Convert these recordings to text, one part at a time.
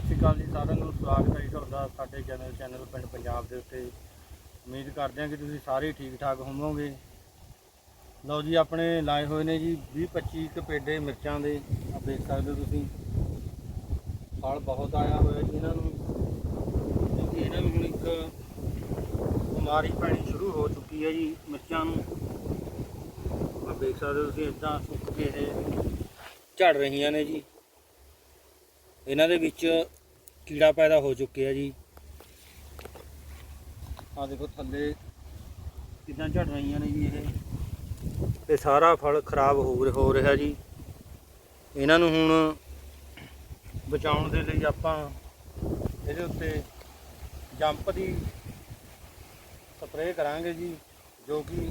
ਸਤਿ ਸ਼੍ਰੀ ਅਕਾਲ ਜੀ ਸਾਰਿਆਂ ਨੂੰ, ਸਵਾਗਤ ਹੈ ਜੀ ਤੁਹਾਡਾ ਸਾਡੇ ਚੈਨਲ ਚੈਨਲ ਪਿੰਡ ਪੰਜਾਬ ਦੇ ਉੱਤੇ। ਉਮੀਦ ਕਰਦੇ ਹਾਂ ਕਿ ਤੁਸੀਂ ਸਾਰੇ ਠੀਕ ਠਾਕ ਹੋਵੋਗੇ। ਲਓ ਜੀ, ਆਪਣੇ ਲਾਏ ਹੋਏ ਨੇ ਜੀ 20 25 ਕੁ ਪੇਡੇ ਮਿਰਚਾਂ ਦੇ। ਆ ਦੇਖ ਸਕਦੇ ਹੋ ਤੁਸੀਂ। ਫਲ ਬਹੁਤ ਆਇਆ ਹੋਇਆ ਜੀ ਇਹਨਾਂ ਨੂੰ। ਕਿਉਂਕਿ ਇਹਨਾਂ ਨੂੰ ਹੁਣ ਇੱਕ ਬਿਮਾਰੀ ਪੈਣੀ ਸ਼ੁਰੂ ਹੋ ਚੁੱਕੀ ਹੈ ਜੀ ਮਿਰਚਾਂ ਨੂੰ। ਆ ਦੇਖ ਸਕਦੇ ਹੋ ਤੁਸੀਂ ਇਦਾਂ ਸੁੱਕ ਕੇ ਇਹ ਝੜ ਰਹੀਆਂ ਨੇ ਜੀ। ਇਹਨਾਂ ਦੇ ਵਿੱਚ ਕੀੜਾ ਪੈਦਾ ਹੋ ਚੁੱਕਿਆ ਜੀ। ਆ ਦੇਖੋ ਥੱਲੇ ਕਿਦਾਂ ਝੜ ਰਹੀਆਂ ਨੇ ਜੀ ਇਹ। ਤੇ ਸਾਰਾ ਫਲ ਖਰਾਬ ਹੋ ਰਿਹਾ- ਹੋ ਰਿਹਾ ਜੀ। ਇਹਨਾਂ ਨੂੰ ਹੁਣ ਬਚਾਉਣ ਦੇ ਲਈ ਆਪਾਂ ਇਹਦੇ ਉੱਤੇ ਜੰਪ ਦੀ ਸਪਰੇਅ ਕਰਾਂਗੇ ਜੀ, ਜੋ ਕਿ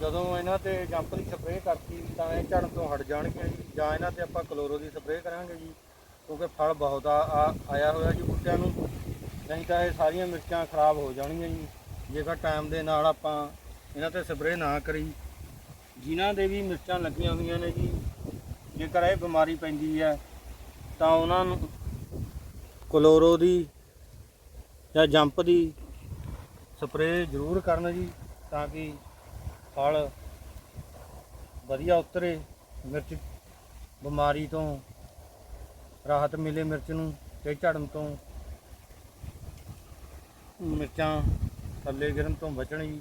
ਜਦੋਂ ਇਹਨਾਂ ਤੇ ਜੰਪ ਦੀ ਸਪਰੇਅ ਕਰਤੀ ਤਾਂ ਇਹ ਝੜਨ ਤੋਂ ਹਟ ਜਾਣਗੇ ਜੀ, ਜਾਂ ਇਹਨਾਂ ਤੇ ਆਪਾਂ ਕਲੋਰੋ ਦੀ ਸਪਰੇਅ ਕਰਾਂਗੇ ਜੀ। ਕਿਉਂਕਿ ਫਲ ਬਹੁਤ ਆ, ਆ- ਆਇਆ ਹੋਇਆ ਜੀ ਬੂਟਿਆਂ ਨੂੰ। ਨਹੀਂ ਤਾਂ ਇਹ ਸਾਰੀਆਂ ਮਿਰਚਾਂ ਖਰਾਬ ਹੋ ਜਾਣਗੀਆਂ ਜੀ। ਜੇਕਰ ਟਾਈਮ ਦੇ ਨਾਲ ਆਪਾਂ ਇਹਨਾਂ ਤੇ ਸਪਰੇਅ ਨਾ ਕਰੀ, ਜਿਨ੍ਹਾਂ ਦੇ ਵੀ ਮਿਰਚਾਂ ਲੱਗੀਆਂ ਹੋਈਆਂ ਨੇ ਜੀ, ਜੇਕਰ ਇਹ ਬਿਮਾਰੀ ਪੈਂਦੀ ਹੈ, ਤਾਂ ਉਹਨਾਂ ਨੂੰ ਕਲੋਰੋ ਦੀ ਜਾਂ ਜੰਪ ਦੀ ਸਪਰੇਅ ਜ਼ਰੂਰ ਕਰਨ ਜੀ, ਤਾਂ ਕਿ ਫਲ ਵਧੀਆ ਉਤਰੇ, ਮਿਰਚ ਬਿਮਾਰੀ ਤੋਂ ਰਾਹਤ ਮਿਲੇ ਮਿਰਚ ਨੂੰ ਤੇ ਝੜਨ ਤੋਂ। ਮਿਰਚਾਂ ਥੱਲੇ ਗਿਰਨ ਤੋਂ ਬਚਣ। ਜੀ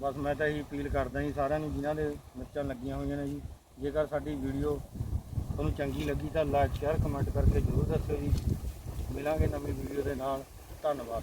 ਬਸ ਮੈਂ ਤਾਂ ਇਹੀ ਅਪੀਲ ਕਰਦਾ ਜੀ ਸਾਰਿਆਂ ਨੂੰ, ਜਿਨ੍ਹਾਂ ਦੇ ਮਿਰਚਾਂ ਲੱਗੀਆਂ ਹੋਈਆਂ ਨੇ ਜੀ। ਜੇਕਰ ਸਾਡੀ ਵੀਡੀਓ ਤੁਹਾਨੂੰ ਚੰਗੀ ਲੱਗੀ ਤਾਂ ਲਾਈਕ ਸ਼ੇਅਰ ਕਮੈਂਟ ਕਰਕੇ ਜ਼ਰੂਰ ਦੱਸਿਓ ਜੀ। ਮਿਲਾਂਗੇ ਨਵੀਂ ਵੀਡੀਓ ਦੇ ਨਾਲ। ਧੰਨਵਾਦ।